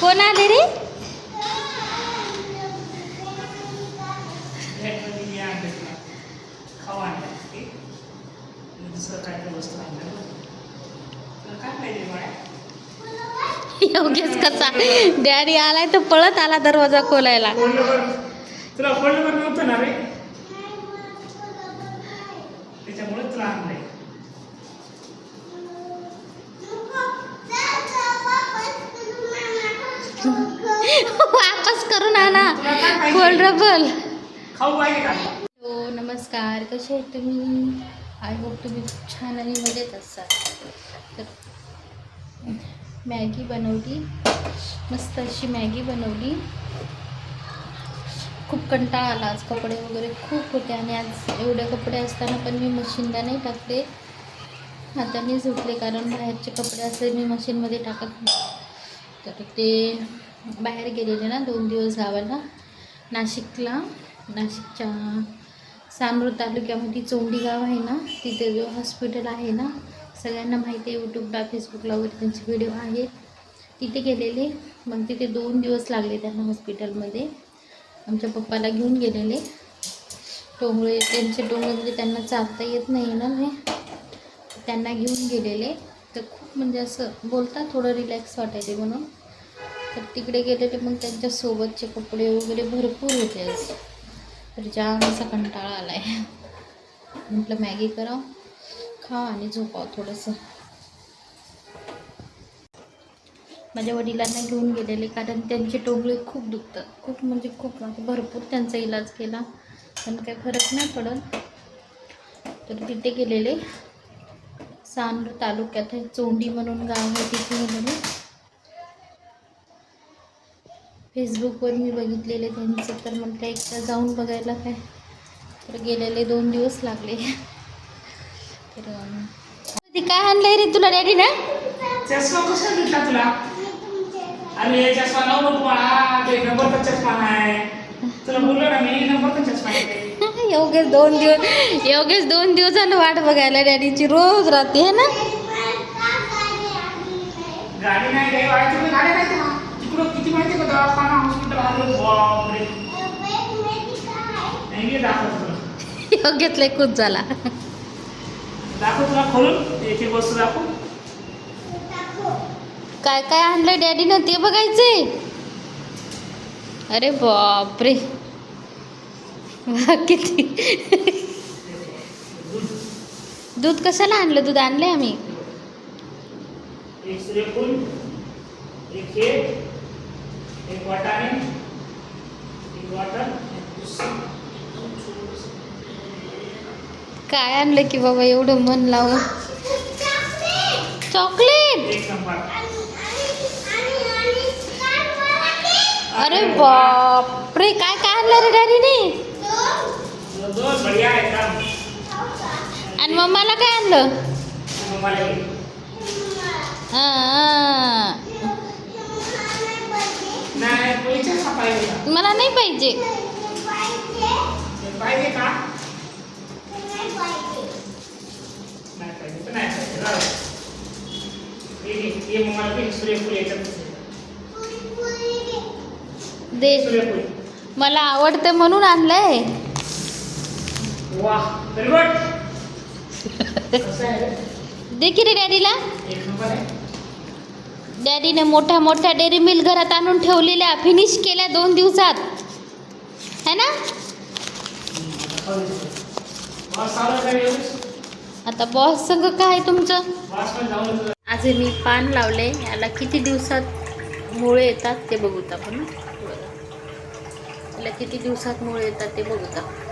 कोण आले रे? योग्यच कसा? डॅडी आलाय तर पळत आला दरवाजा खोलायला. तुला फोन नंबर नव्हता ना रे? त्याच्यामुळे तुला आणलंय. वापस करून आणा. तुला काय पाहिजे? कोल्ड रबल. खाऊ पाहिजे का? हो नमस्कार. कसे आहेत तुम्ही? आय होप तुम्ही खूप छान आणि मजेत असाल. तर मॅगी बनवली. मस्त अशी मॅगी बनवली. खूप कंटाळा आला आज कपडे वगैरे खूप होते आणि आज एवढे कपडे असताना पण मी मशीनला नाही टाकले. हाताने धुतले कारण बाहेरचे कपडे असले मी मशीनमध्ये टाकत नाही. तर ते बाहेर गेलेले ना दोन दिवस गावाला. नाशिकला. नाशिकच्या सामरू तालुक्यामध्ये चोंडी गाव आहे ना तिथे जो हॉस्पिटल आहे ना सगळ्यांना माहिती आहे यूट्यूबला फेसबुकला वगैरे त्यांचे व्हिडिओ आहेत. तिथे गेलेले. मग तिथे दोन दिवस लागले त्यांना हॉस्पिटलमध्ये आमच्या पप्पाला घेऊन गेलेले. टोंगळे त्यांचे टोंगळे म्हणजे त्यांना चालता येत नाही ना हे. त्यांना घेऊन गेलेले. तर खूप म्हणजे असं बोलतात थोडं रिलॅक्स वाटायचे म्हणून. तर तिकडे गेलेले मग त्यांच्यासोबतचे कपडे वगैरे भरपूर होते तर जाम असा कंटाळा आला आहे म्हटलं मॅगी करा खा आणि झोपाव थोडंसं. माझ्या वडिलांना घेऊन गेलेले कारण त्यांचे टोंगळे खूप दुखतात. खूप म्हणजे खूप म्हणजे भरपूर त्यांचा इलाज केला पण काही फरक नाही पडत. तर तिथे गेलेले. सानूर तालुक्यात आहे चोंडी म्हणून गाव आहे तिथे गेलेले. फेसबुकवर मी बघितलेले त्यांचं तर म्हटलं एकदा जाऊन बघायला काय? तर गेलेले दोन दिवस लागले. तर ते काय आणलंय रे तुला डॅडी ना? चष्मा कसा भेटला तुला? अरे चष्मा ते नंबरचा चष्मा आहे तुला बोललो ना मी नंबरचा चष्मा आहे योगेश दोन दिवस योगेश दोन दिवस झालं वाट बघायला डॅडीची रोज राहते है ना गाडी नाही रे बाळा तिकडे गाडी नाही का तिकडं किती माहिती का दवाखाना हॉस्पिटल आलं बापरे. दाखवतो खुश झाला. दाखव तुला खोलून. एक एक वस्तू दाखव. काय काय आणलंय डॅडीनं? ते बघायचंय. अरे बापरे. किती. दूध. कशाला आणलं? दूध आणलंय आम्ही एक सूर्यफूल एक हे एक वाटाणे एक वाटण काय आणलं की बाबा एवढं मन लावून? चॉकलेट! अरे बापरे काय काय आणलं रे डॅडीने? आणि मम्माला काय आणलं? मला नाही पाहिजे पाहिजे का नाही पाहिजे तर नाही पाहिजे राहू दे. हे मम्माला घे, सूर्यफूल याच्यात दे. सूर्यफूल मला आवडतं म्हणून आणलंय. वा व्हेरी गुड आहे रे? दे की रे डॅडीला. डॅडीने मोठ्या मोठ्या डेअरी मिल्क घरात आणून ठेवलेल्या फिनिश केल्या दोन दिवसात. है ना? आता बॉस संग काय तुमचं? आज मी पान लावले याला किती दिवसात मुळे येतात ते बघूत आपण बघा. याला किती दिवसात मुळे येतात ते बघूत आपण.